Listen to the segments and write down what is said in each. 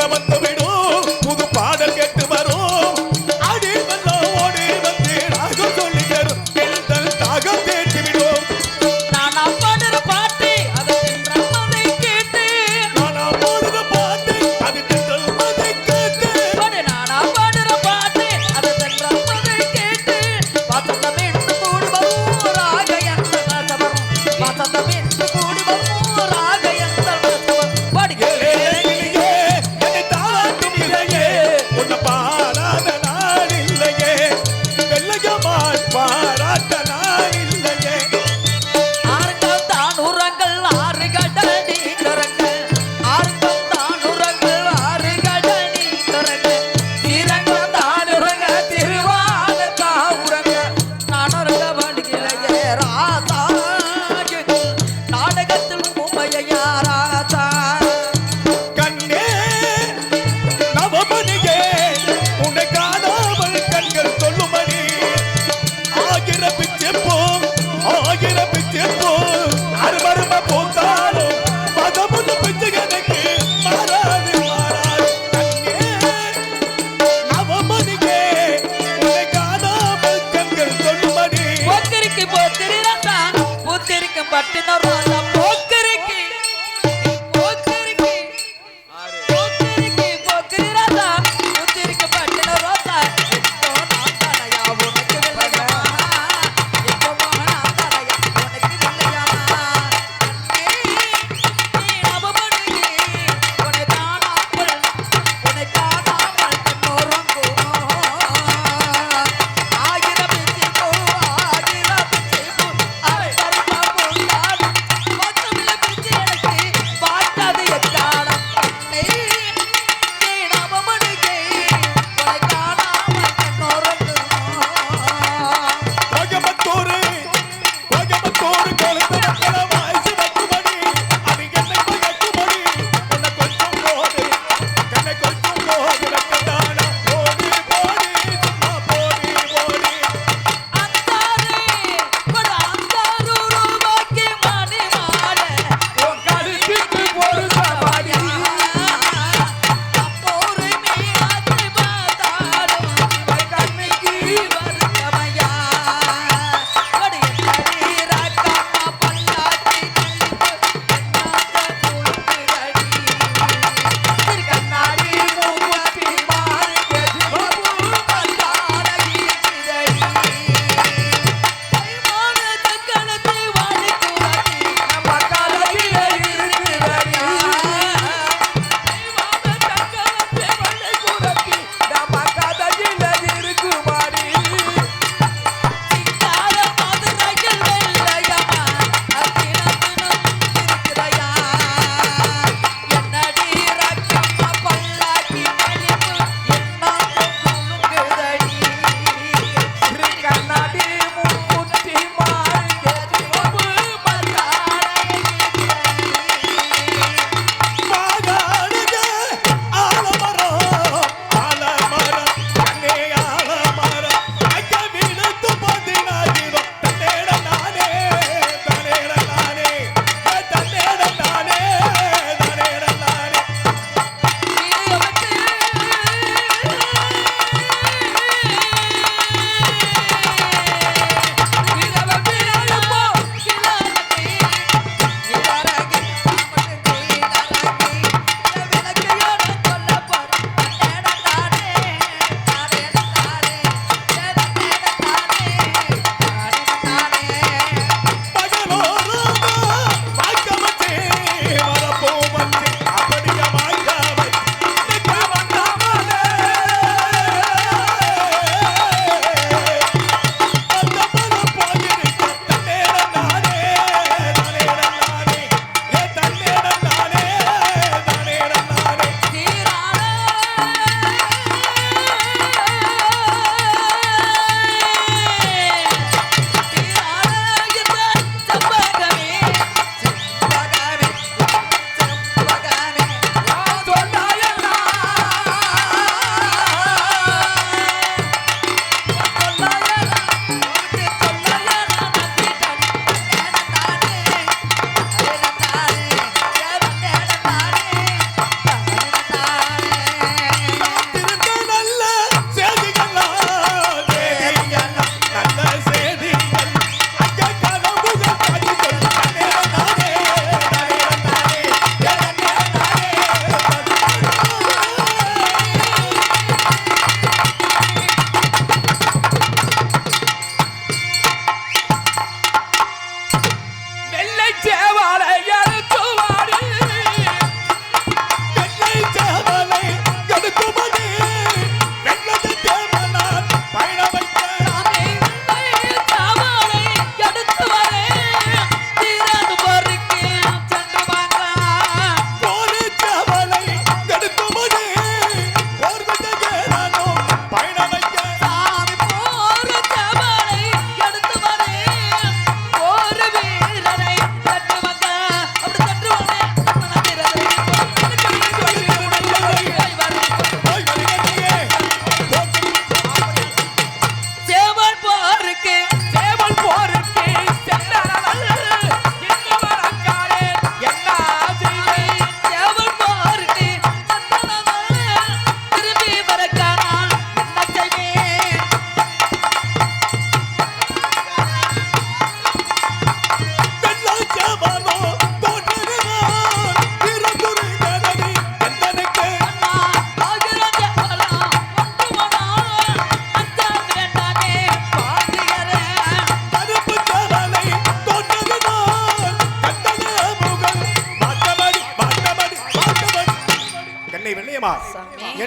பார்க்க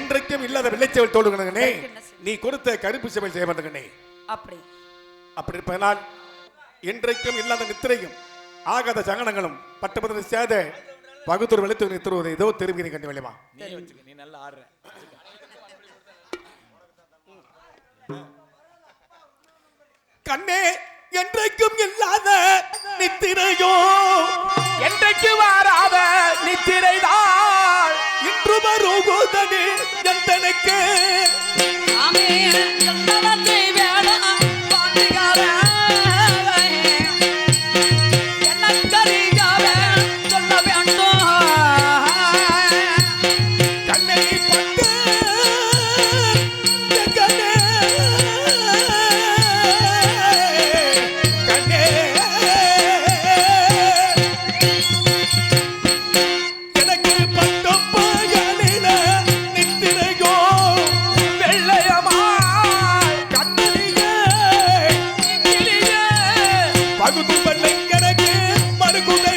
என்றைக்கும் இல்லாத வெள்ளைச்சேவல் தோடுகணங்கனே நீ கொடுத்த கருப்பு சேவல் செய்ய மாட்டேங்கனே அப்படி. அப்படி இருப்பதனால் என்றைக்கும் இல்லாத நித்திரையும் ஆகாத சங்கடங்களும் பட்டபதிர சேத பகுத்தூர் வெளுத்து நிறுத்துவது ஏதோ தெரிவிக்கிற கண்டு வெளியமா நீ நல்லா ஆடுற. கண்ணே என்றைக்கும் இல்லாத நித்திரையோ. என்றைக்கு வாராத நித்திரைதான். இன்று வருகுதனே. কে আমি பண்ணி கணக்கு மறுகுடை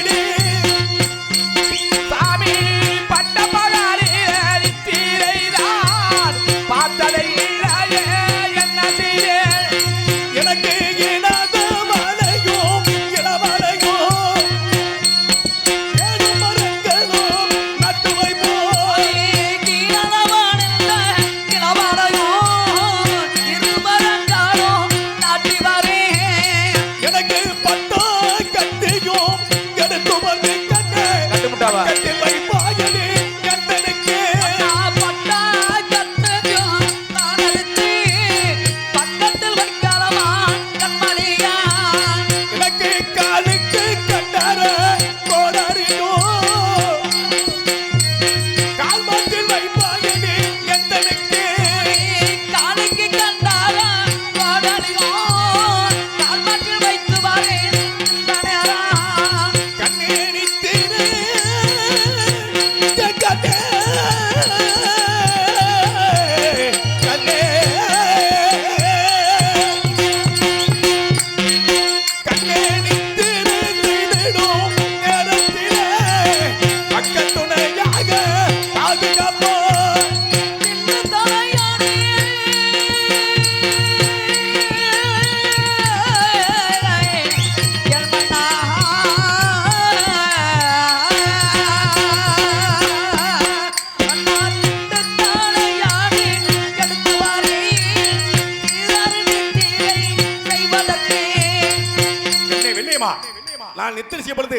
நான் நித்திரை பொழுது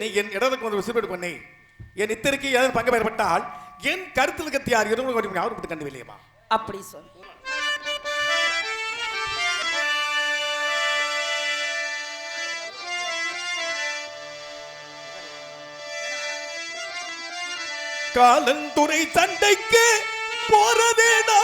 நீ என் இடத்துக்கு வந்து சிறுபேடு பண்ணி. என் நித்திரைக்கு ஏதாவது பங்கு பெறப்பட்டால் என் கருத்தில் கத்தி யார் இருவங்களுக்கு ஞாபகப்பட்டு கண்டு இல்லையம்மா அப்படி சொல். காலந்துறை சண்டைக்கு போறதேடா.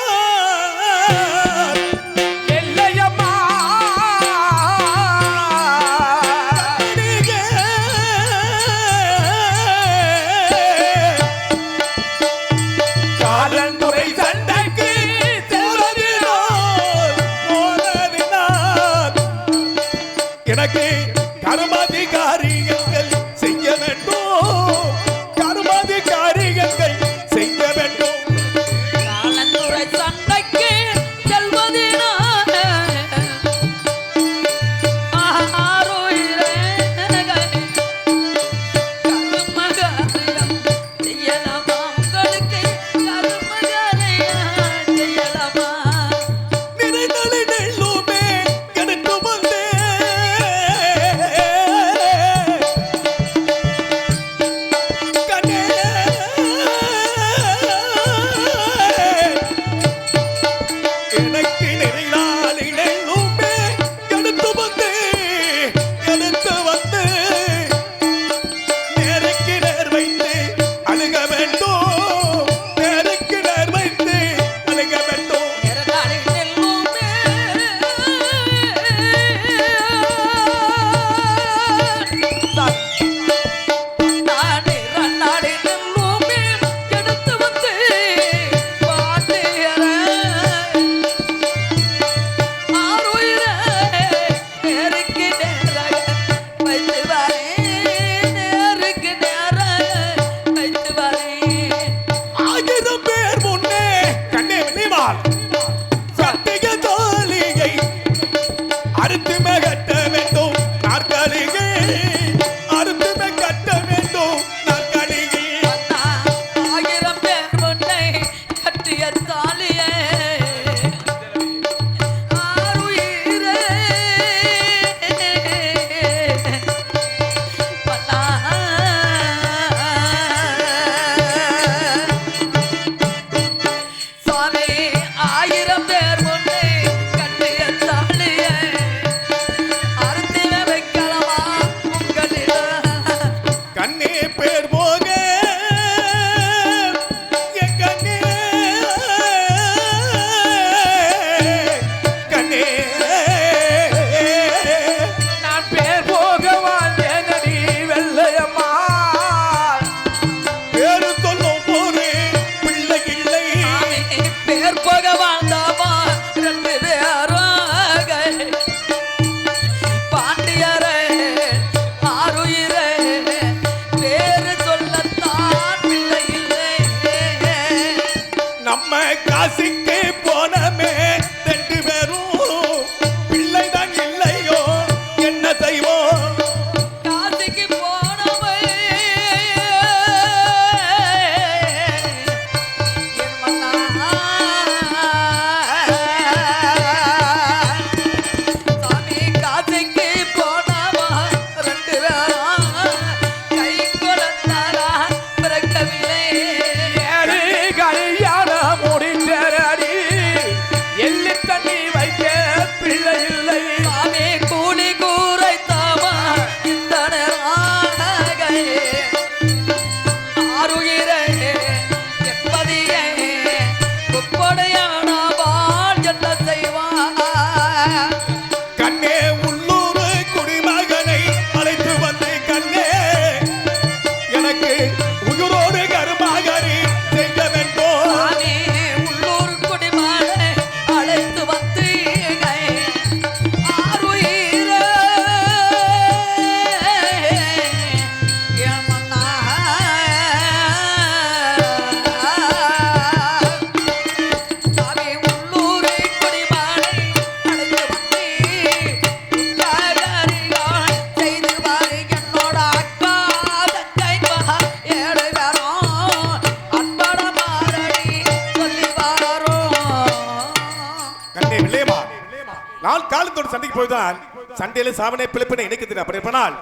போய்தான் சண்டையில சாவனை பிழைப்பினை இணைக்கிறது அப்படி இருப்பனால்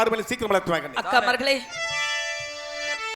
ஆறு மணி சீக்கிரம் வளர்த்துவாங்க அக்கா மர்களே